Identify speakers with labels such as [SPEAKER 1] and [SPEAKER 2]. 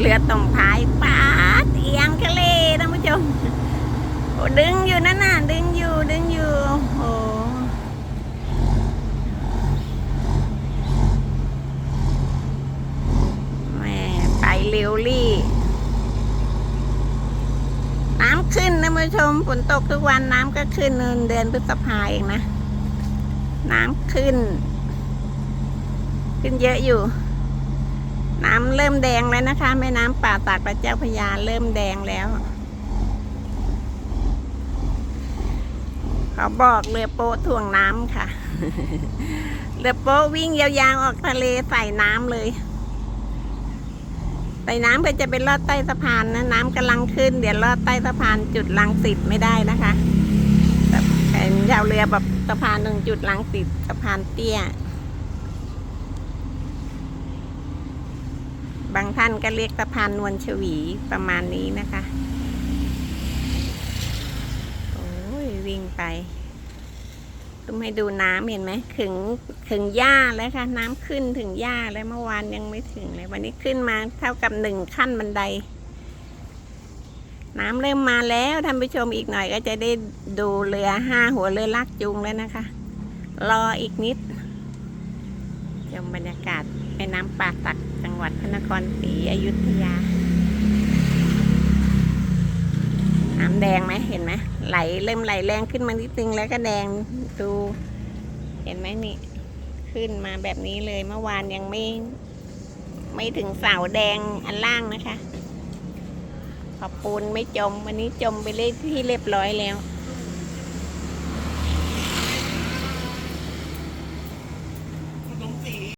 [SPEAKER 1] เรืองเรือตรงท้ายปาดเอียงทะเลท่านผู้ชมโอ้ดึงอยู่นั่นน่ะดึงอยู่ดึงอยู่โอ้แม่ไปเร็วลี่น้ำขึ้นนะผู้ชมฝนตกทุกวันน้ำก็ขึ้นเดือนพฤษภาเองนะ น้ำขึ้น ขึ้นเยอะอยู่ น้ำเริ่มแดงแล้วนะคะ แม่น้ำป่าตากพระเจ้าพระยาเริ่มแดงแล้วเขาบอกเรือโป๊ะถ่วงน้ำค่ะ เรือโป๊ะวิ่งยาวๆออกทะเลใส่น้ำเลยใส่น้ำเพื่อจะไปลอดใต้สะพานนะน้ำกำลังขึ้น เดี๋ยวลอดใต้สะพานจุดลังสิตไม่ได้นะคะแบบเป็นชาวเรือแบบสะพานตรงจุดลังสิตสะพานเตี้ย บางท่านก็เรียกสะพานนวลชวีประมาณนี้นะคะ โอ้ยวิ่งไปตุ้มให้ดูน้ำเห็นไหมถึงถึงหญ้าแล้วค่ะ น้ำขึ้นถึงหญ้าแล้วเมื่อวานยังไม่ถึงเลย วันนี้ขึ้นมาเท่ากับหนึ่งขั้นบันได น้ำเริ่มมาแล้วท่านผู้ชมอีกหน่อยก็จะได้ดูเรือห้าหัวเรือลากจูงแล้วนะคะ รออีกนิดชมบรรยากาศ แม่น้ำป่าตักจังหวัดพระนครศรีอยุธยา น้ำแดงไหมเห็นไหมไหลเริ่มไหลแรงขึ้นมานิดนึงแล้วก็แดงดูเห็นไหมนี่ ขึ้นมาแบบนี้เลยเมื่อวานยังไม่ ไม่ถึงเสาแดงอันล่างนะคะ ขอบปูนไม่จม วันนี้จมไปเลยที่เรียบร้อยแล้ว